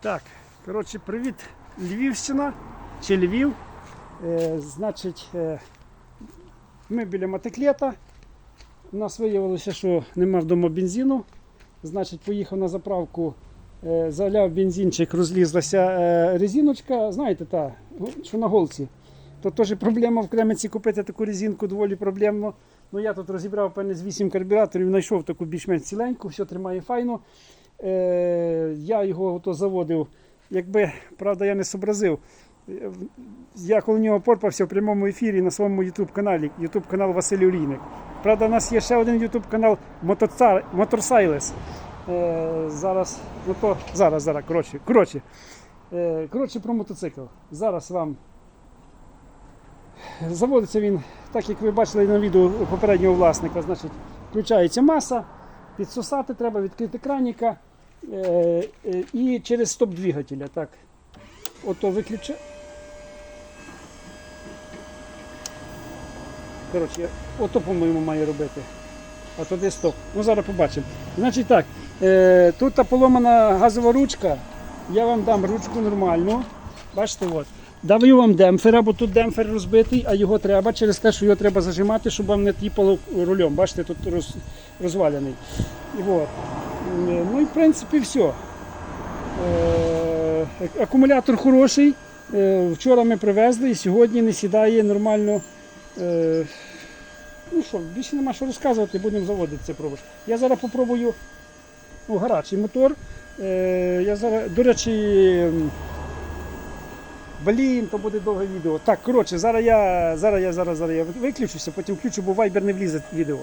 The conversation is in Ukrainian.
Так, коротше, привіт, Львівщина чи Львів. Е, значить, е, ми біля мотоклета. У нас виявилося, що нема вдома бензину. Значить, поїхав на заправку, е, заляв бензинчик, розлізлася е, резиночка. Знаєте, та, що на голці. То теж проблема в Кременці купити таку резинку доволі проблемно. Ну я тут розібрав певне з 8 карбюраторів, знайшов таку більш-менш ціленьку, все тримає файно. Е, я його то заводив. Якби, правда, я не зобразив. Я коло нього порпався в прямому ефірі на своєму YouTube каналі, YouTube канал Василь Олійник. Правда, у нас є ще один YouTube канал Motorsailes. Е, зараз, ну то зараз, зараз, коротше, коротше. Е, коротше про мотоцикл. Зараз вам заводиться він, так як ви бачили на відео попереднього власника, значить, включається маса, підсосати треба, відкрити краніка і через стоп двигателя. Так. Ото виключа. Коротше, ото, по-моєму, має робити. А то де стоп. Ну зараз побачимо. Значить так, е, тут та поломана газова ручка. Я вам дам ручку нормальну. Бачите, от. Даю вам демпфера, бо тут демпфер розбитий, а його треба через те, що його треба зажимати, щоб вам не тіпало рулем. Бачите, тут роз, розвалений. І от. Е, Ну і в принципі все. Е, акумулятор хороший. Е, вчора ми привезли і сьогодні не сідає нормально. Ну що, більше нема що розказувати, будемо заводити це пробувати. Я зараз попробую ну, гарячий мотор. Я зараз, до речі, блін, то буде довге відео. Так, коротше, зараз я зараз я зараз, зараз я виключуся, потім включу, бо вайбер не влізе відео.